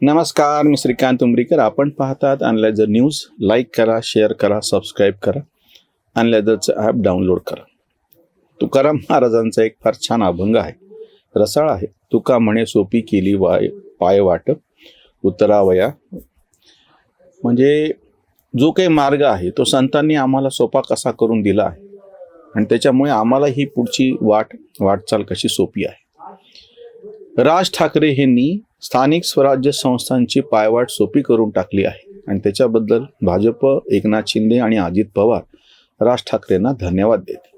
नमस्कार मी श्रीकांत उमरीकर. आपण पाहतात अनलायझर न्यूज लाईक करा शेअर करा सबस्क्राईब करा. अनलायझरचं ॲप डाउनलोड करा. तुकाराम महाराजांचा एक फार छान अभंग आहे. रसाळ आहे. तुका म्हणे सोपी केली वाय पाय वाट. उतरावया. म्हणजे जो काही मार्ग आहे तो संतांनी आम्हाला सोपा कसा करून दिला आहे? आणि त्याच्यामुळे आम्हाला ही पुढची वाट वाटचाल कशी सोपी आहे? राज ठाकरे यांनी स्थानिक स्वराज्य संस्थांची पायवाट सोपी करून टाकली आहे. आणि त्याच्याबद्दल भाजप एकनाथ शिंदे आणि अजित पवार राज ठाकरेंना धन्यवाद देते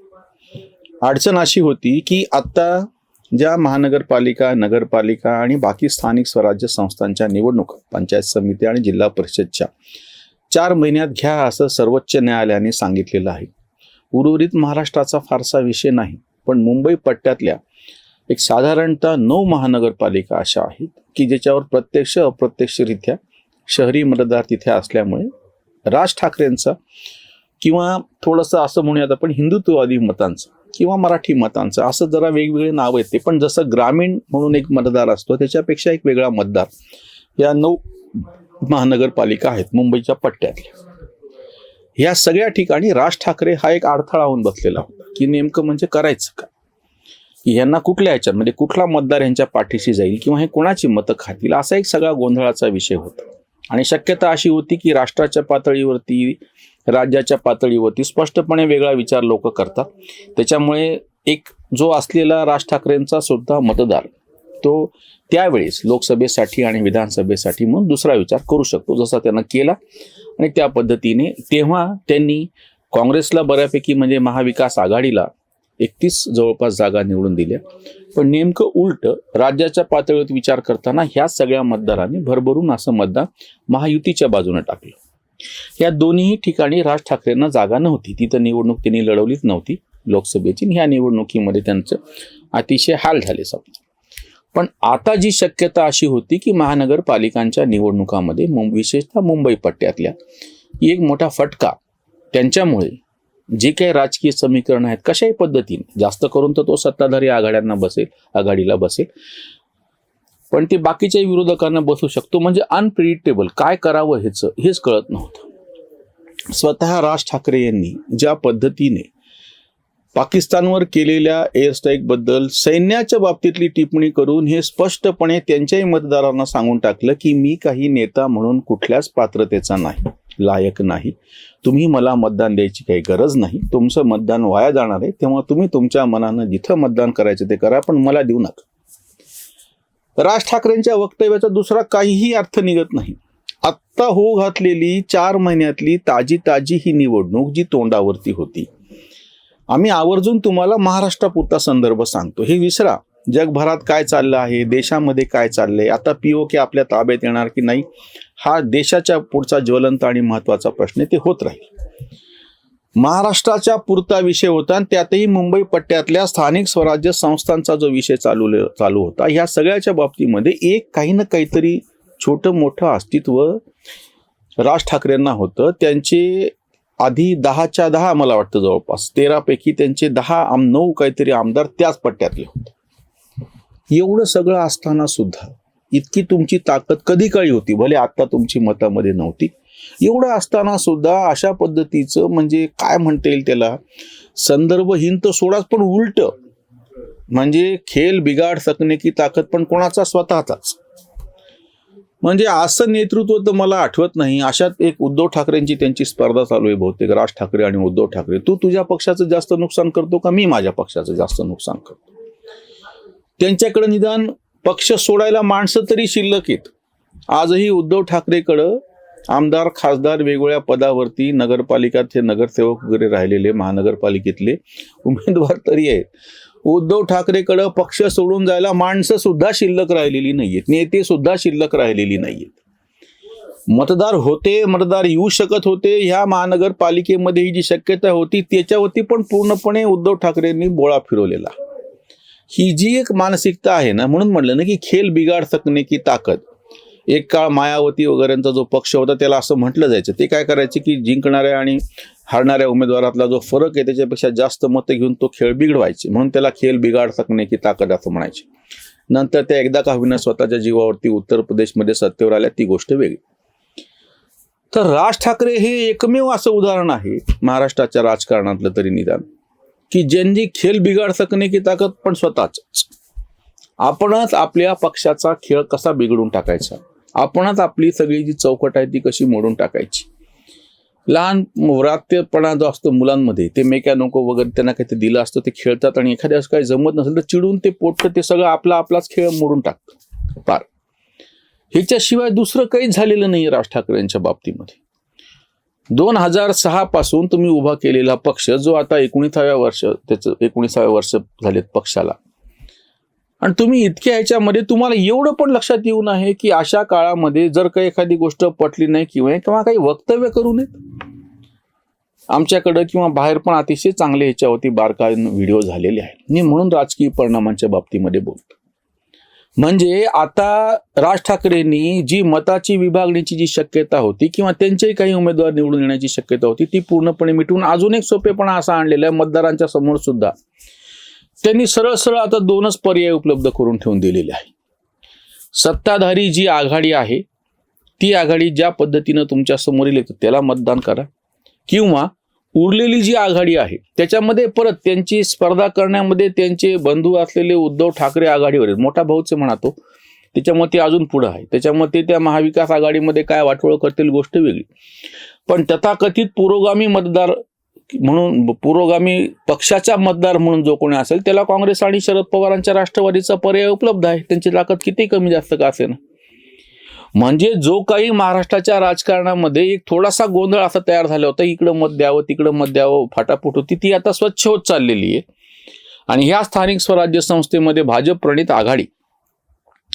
अडचण अशी होती की आत्ता ज्या महानगरपालिका नगरपालिका आणि बाकी स्थानिक स्वराज्य संस्थांच्या निवडणुका पंचायत समिती आणि जिल्हा परिषदच्या चार महिन्यात घ्या असं सर्वोच्च न्यायालयाने सांगितलेलं आहे. उर्वरित महाराष्ट्राचा फारसा विषय नाही पण मुंबई पट्ट्यातल्या एक साधारणतः नऊ महानगरपालिका अशा आहेत की ज्याच्यावर प्रत्यक्ष अप्रत्यक्षरित्या शहरी मतदार तिथे असल्यामुळे राज ठाकरेंचा किंवा थोडंसं असं म्हणूयात आपण हिंदुत्ववादी मतांचं किंवा मराठी मतांचं असं जरा वेगवेगळे नाव येते पण जसं ग्रामीण म्हणून एक मतदार असतो त्याच्यापेक्षा एक वेगळा मतदार या नऊ महानगरपालिका आहेत मुंबईच्या पट्ट्यातल्या. ह्या सगळ्या ठिकाणी राज ठाकरे हा एक अडथळा होऊन बसलेला होता की नेमकं म्हणजे करायचं का की ह्यांना कुठल्या ह्याच्यात म्हणजे कुठला मतदार यांच्या पाठीशी जाईल किंवा हे कोणाची मतं खातील असा एक सगळा गोंधळाचा विषय होता. आणि शक्यता अशी होती की राष्ट्राच्या पातळीवरती राज्याच्या पातळीवरती स्पष्टपणे वेगळा विचार लोक करतात. त्याच्यामुळे एक जो असलेला राज ठाकरेंचा सुद्धा मतदार तो त्यावेळेस लोकसभेसाठी आणि विधानसभेसाठी म्हणून दुसरा विचार करू शकतो जसा त्यांना केला. आणि त्या पद्धतीने तेव्हा त्यांनी काँग्रेसला बऱ्यापैकी म्हणजे महाविकास आघाडीला एकतीस जवळपास जागा निवडून दिल्या. पण नेमकं उलट राज्याच्या पातळीवर विचार करताना ह्या सगळ्या मतदारांनी भरभरून असं मतदान महायुतीच्या बाजूने टाकलं. या दोन्ही ठिकाणी राज ठाकरेंना जागा नव्हती. तिथं निवडणूक त्यांनी लढवलीच नव्हती लोकसभेची ह्या निवडणुकीमध्ये त्यांचं अतिशय हाल झाले समजा. पण आता जी शक्यता अशी होती की महानगरपालिकांच्या निवडणुकामध्ये मुं विशेषतः मुंबई पट्ट्यातल्या एक मोठा फटका त्यांच्यामुळे जे काही राजकीय समीकरण आहेत कशाही पद्धतीने जास्त करून तर तो सत्ताधारी आघाड्यांना बसेल आघाडीला बसेल. पण ते बाकीच्या विरोधकांना बसू शकतो म्हणजे अनप्रिडिक्टेबल काय करावं ह्याचं हेच कळत नव्हतं. स्वतः राज ठाकरे यांनी ज्या पद्धतीने पाकिस्तानवर केलेल्या एअर स्ट्राईकबद्दल सैन्याच्या बाबतीतली टिप्पणी करून हे स्पष्टपणे त्यांच्याही मतदारांना सांगून टाकलं की मी काही नेता म्हणून कुठल्याच पात्रतेचा नाही. लायक नाही. तुम्ही मला मतदान द्यायची काही गरज नाही. तुमचं मतदान वाया जाणार आहे. तेव्हा तुम्ही तुमच्या मनानं जिथं मतदान करायचं ते करा पण मला देऊ नका. राज ठाकरेंच्या वक्तव्याचा दुसरा काहीही अर्थ निघत नाही. आत्ता हो घातलेली चार महिन्यातली ताजी ताजी ही निवडणूक जी तोंडावरती होती. आम्ही आवर्जून तुम्हाला महाराष्ट्रापुरता संदर्भ सांगतो. हे विसरा. जगभरात काय चाललं आहे? देशामध्ये काय चाललंय? आता पी ओ के आपल्या ताब्यात येणार की नाही? हा देशाच्या पुढचा ज्वलंत आणि महत्त्वाचा प्रश्न ते होत राहील. महाराष्ट्राच्या पुरता विषय होता आणि त्यातही मुंबई पट्ट्यातल्या स्थानिक स्वराज्य संस्थांचा जो विषय चालू चालू होता ह्या सगळ्याच्या बाबतीमध्ये एक काही ना काहीतरी छोटं मोठं अस्तित्व राज ठाकरेंना होतं. त्यांचे आधी दहाच्या दहा मला वाटतं जवळपास तेरापैकी त्यांचे दहा आम नऊ काहीतरी आमदार त्याच पट्ट्यातले होते. एवढं सगळं असताना सुद्धा इतकी तुमची ताकद कधी काळी होती? भले आता तुमची मतामध्ये नव्हती. एवढं असताना सुद्धा अशा पद्धतीचं म्हणजे काय म्हणता येईल त्याला? संदर्भहीन तर सोडाच पण उलट म्हणजे खेळ बिघाड सकणे की ताकद पण कोणाचा? स्वतःचाच. म्हणजे असं नेतृत्व तर मला आठवत नाही. अशात एक उद्धव ठाकरेंची त्यांची स्पर्धा चालू आहे बहुतेक. राज ठाकरे आणि उद्धव ठाकरे. तू तुझ्या पक्षाचं जास्त नुकसान करतो का? मी माझ्या पक्षाचं जास्त नुकसान करतो. त्यांच्याकडे निदान पक्ष सोडायला माणसं तरी शिल्लक आहेत. आजही उद्धव ठाकरेकडं आमदार खासदार वेगवेगळ्या पदावरती नगरपालिकाचे नगरसेवक वगैरे राहिलेले महानगरपालिकेतले उमेदवार तरी आहेत. उद्धव ठाकरेकडं पक्ष सोडून जायला माणसं सुद्धा शिल्लक राहिलेली नाहीयेत. नेते सुद्धा शिल्लक राहिलेली नाहीयेत. मतदार होते मतदार येऊ शकत होते ह्या महानगरपालिकेमध्ये ही जी शक्यता होती त्याच्यावरती पण पूर्णपणे उद्धव ठाकरेंनी बोळा फिरवलेला. ही जी एक मानसिकता आहे ना म्हणून म्हटलं ना की खेळ बिघाड सकणे की ताकद. एक काळ मायावती वगैरेंचा जो पक्ष होता त्याला असं म्हटलं जायचं. ते काय करायचे की जिंकणाऱ्या आणि हारणाऱ्या उमेदवारातला जो फरक आहे त्याच्यापेक्षा जास्त मतं घेऊन तो खेळ बिघडवायचे. म्हणून त्याला खेळ बिघाड सकणे की ताकद असं म्हणायचे. नंतर त्या एकदा का होईना स्वतःच्या जीवावरती उत्तर प्रदेशमध्ये सत्तेवर आल्या ती गोष्ट वेगळी. तर राज ठाकरे हे एकमेव असं उदाहरण आहे महाराष्ट्राच्या राजकारणातलं तरी निदान. की ज्यांनी खेळ बिघाड सकणे की ताकद पण स्वतःच. आपणच आपल्या पक्षाचा खेळ कसा बिघडून टाकायचा? आपणच आपली सगळी जी चौकट आहे ती कशी मोडून टाकायची? लहान व्रात्यपणा जो असतो मुलांमध्ये ते मेक्या नको वगैरे त्यांना काही ते दिलं असतं ते खेळतात आणि एखाद्या काही जमत नसेल तर चिडून ते पोटतं ते सगळं आपला आपलाच खेळ मोडून टाकतं पार ह्याच्याशिवाय दुसरं काहीच झालेलं नाही राज ठाकरेंच्या बाबतीमध्ये. दोन हजार सहा पासून तुम्ही उभा केलेला पक्ष जो आता एकोणीसाव्या वर्ष त्याचं एकोणीसाव्या वर्ष झालेत पक्षाला. आणि तुम्ही इतक्या ह्याच्यामध्ये तुम्हाला एवढं पण लक्षात येऊन आहे की अशा काळामध्ये जर काही एखादी गोष्ट पटली नाही किंवा किंवा काही वक्तव्य करू नयेत. आमच्याकडं किंवा बाहेर पण अतिशय चांगले ह्याच्यावरती बारकाईन व्हिडिओ झालेले आहेत. मी म्हणून राजकीय परिणामांच्या बाबतीमध्ये बोलतो. म्हणजे आता राज ठाकरेंनी जी मताची विभागणीची जी शक्यता होती किंवा त्यांचेही काही उमेदवार निवडून येण्याची शक्यता होती ती पूर्णपणे मिटवून अजून एक सोपेपणा असा आणलेला आहे मतदारांच्या समोर सुद्धा. त्यांनी सरळ सरळ आता दोनच पर्याय उपलब्ध करून ठेवून दिलेले आहे सत्ताधारी जी आघाडी आहे ती आघाडी ज्या पद्धतीनं तुमच्यासमोर येते त्याला मतदान करा. किंवा उरलेली जी आघाडी आहे त्याच्यामध्ये परत त्यांची स्पर्धा करण्यामध्ये त्यांचे बंधू असलेले उद्धव ठाकरे आघाडीवर आहेत. मोठा भाऊचे म्हणतो त्याच्यामुळे ते अजून पुढं आहे. त्याच्यामुळे ते त्या महाविकास आघाडीमध्ये काय वाटोळ करतील गोष्ट वेगळी. पण तथाकथित पुरोगामी मतदार म्हणून पुरोगामी पक्षाचा मतदार म्हणून जो कोणी असेल त्याला काँग्रेस आणि शरद पवारांच्या राष्ट्रवादीचा पर्याय उपलब्ध आहे. त्यांची ताकद किती कमी जास्त का असेल म्हणजे जो काही महाराष्ट्राच्या राजकारणामध्ये एक थोडासा गोंधळ असा तयार झाला होता इकडं मत द्यावं तिकडं मत द्यावं फाटाफूट होती ती आता स्वच्छ होत चाललेली आहे. आणि ह्या स्थानिक स्वराज्य संस्थेमध्ये भाजप प्रणित आघाडी.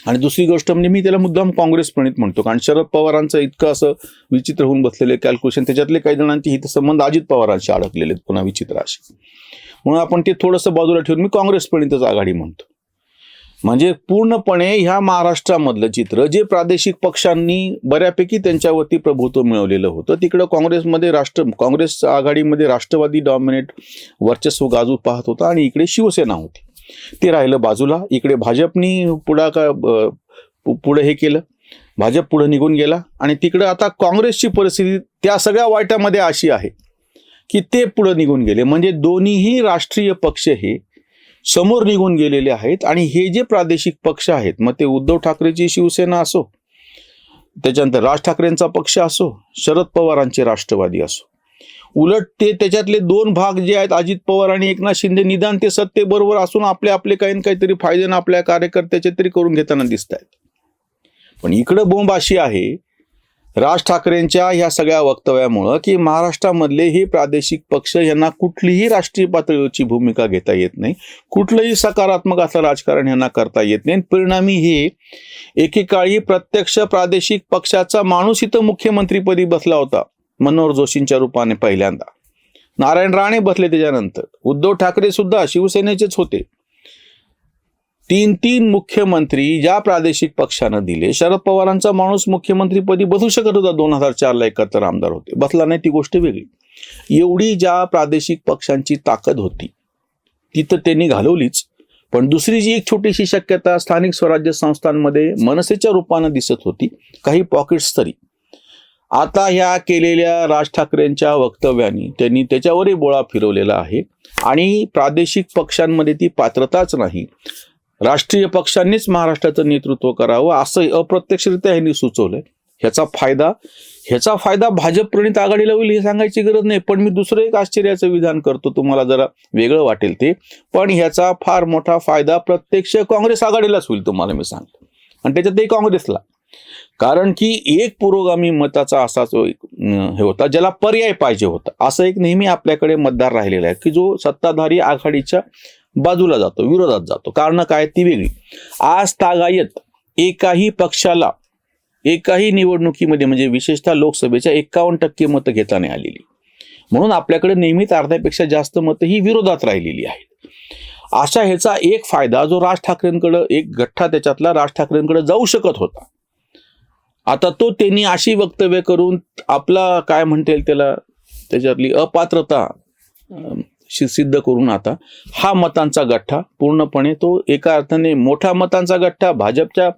आणि दुसरी गोष्ट म्हणजे मी त्याला मुद्दाम काँग्रेस प्रणित म्हणतो कारण शरद पवारांचं इतकं असं विचित्र होऊन बसलेले कॅल्क्युलेशन त्याच्यातले काही जणांचे हितसंबंध अजित पवारांशी अडकलेले आहेत पुन्हा विचित्र असे. म्हणून आपण ते थोडंसं बाजूला ठेवून मी काँग्रेस प्रणितच आघाडी म्हणतो. म्हणजे पूर्णपणे ह्या महाराष्ट्रामधलं चित्र जे प्रादेशिक पक्षांनी बऱ्यापैकी त्यांच्यावरती प्रभुत्व मिळवलेलं होतं तिकडं काँग्रेसमध्ये राष्ट्र काँग्रेस आघाडीमध्ये राष्ट्रवादी डॉमिनेट वर्चस्व गाजू पाहत होता आणि इकडे शिवसेना होती. ते राहिलं बाजूला इकडे भाजपनी पुढाकार पु- पुढे हे केलं भाजप पुढे निघून गेला आणि तिकडं आता काँग्रेसची परिस्थिती त्या सगळ्या वाट्यामध्ये अशी आहे की ते पुढे निघून गेले. म्हणजे दोन्हीही राष्ट्रीय पक्ष हे समोर निघून गेलेले आहेत आणि हे जे प्रादेशिक पक्ष आहेत मग ते उद्धव ठाकरेची शिवसेना असो त्याच्यानंतर राज ठाकरेंचा पक्ष असो शरद पवारांचे राष्ट्रवादी असो. उलट ते त्याच्यातले दोन भाग जे आहेत अजित पवार आणि एकनाथ शिंदे निदान ते सत्तेबरोबर असून आपले आपले काही ना काहीतरी फायदे ना आपल्या कार्यकर्त्याचे तरी करून घेताना दिसत आहेत पण इकडं बोंब अशी आहे राज ठाकरेंच्या ह्या सगळ्या वक्तव्यामुळं की महाराष्ट्रामधले हे प्रादेशिक पक्ष यांना कुठलीही राष्ट्रीय पातळीवरची भूमिका घेता येत नाही. कुठलंही सकारात्मक असं राजकारण यांना करता येत नाही. आणि परिणामी हे एकेकाळी प्रत्यक्ष प्रादेशिक पक्षाचा माणूस इथं मुख्यमंत्रीपदी बसला होता मनोहर जोशींच्या रूपाने पहिल्यांदा. नारायण राणे बसले त्याच्यानंतर. उद्धव ठाकरे सुद्धा शिवसेनेचेच होते. तीन तीन मुख्यमंत्री ज्या प्रादेशिक पक्षानं दिले शरद पवारांचा माणूस मुख्यमंत्रीपदी बसू शकत होता दोन हजार चारला एकत्र आमदार होते. बसला नाही ती गोष्ट वेगळी. एवढी ज्या प्रादेशिक पक्षांची ताकद होती ती तर त्यांनी घालवलीच. पण दुसरी जी एक छोटीशी शक्यता स्थानिक स्वराज्य संस्थांमध्ये मनसेच्या रूपानं दिसत होती काही पॉकेट्स तरी. आता ह्या केलेल्या राज ठाकरेंच्या वक्तव्याने त्यांनी त्याच्यावरही बोळा फिरवलेला आहे. आणि प्रादेशिक पक्षांमध्ये ती पात्रताच नाही. राष्ट्रीय पक्षांनीच महाराष्ट्राचं नेतृत्व करावं असं अप्रत्यक्षरित्या ह्यांनी सुचवलंय. ह्याचा फायदा ह्याचा फायदा भाजप प्रणित आघाडीला होईल हे सांगायची गरज नाही पण मी दुसरं एक आश्चर्याचं विधान करतो तुम्हाला जरा वेगळं वाटेल ते. पण ह्याचा फार मोठा फायदा प्रत्यक्ष काँग्रेस आघाडीलाच होईल तुम्हाला मी सांगतो. आणि त्याच्यातही काँग्रेसला. कारण की एक पुरोगामी मताचा असाच हे होता ज्याला पर्याय पाहिजे होता. असं एक नेहमी आपल्याकडे मतदार राहिलेला आहे की जो सत्ताधारी आघाडीच्या बाजूला जातो विरोधात जातो. कारण काय? ती वेगळी. आज तागायत एकाही पक्षाला एकाही निवडणुकीमध्ये म्हणजे विशेषतः लोकसभेच्या एकावन्न टक्के मतं घेता नाही आलेली. म्हणून आपल्याकडे नेहमीच अर्ध्यापेक्षा जास्त मतं ही विरोधात राहिलेली आहेत. अशा ह्याचा एक फायदा जो राज ठाकरेंकडं एक गठ्ठा त्याच्यातला राज ठाकरेंकडे जाऊ शकत होता. आता तो त्यांनी अशी वक्तव्य करून आपला काय म्हणता येईल त्याला? त्याच्यातली अपात्रता सिद्ध करून आता हा मतांचा गठ्ठा पूर्णपणे तो एका अर्थाने मोठा मतांचा गठ्ठा भाजपच्या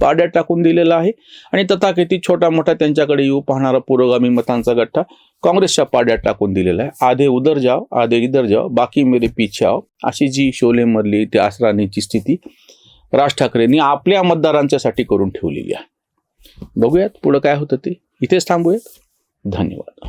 पाड्यात टाकून दिलेला आहे आणि तथाकथित छोटा मोठा त्यांच्याकडे येऊ पाहणारा पुरोगामी मतांचा गठ्ठा काँग्रेसच्या पाड्यात टाकून दिलेला आहे. आधे उधर जाव आधे इधर जाव बाकी मेरे पीछे आव अशी जी शोले मरली ते आसराणीची स्थिती राज ठाकरेंनी आपल्या मतदारांच्यासाठी करून ठेवलेली आहे. बघूयात पुढं काय होतं ते. इथेच थांबूयात. धन्यवाद.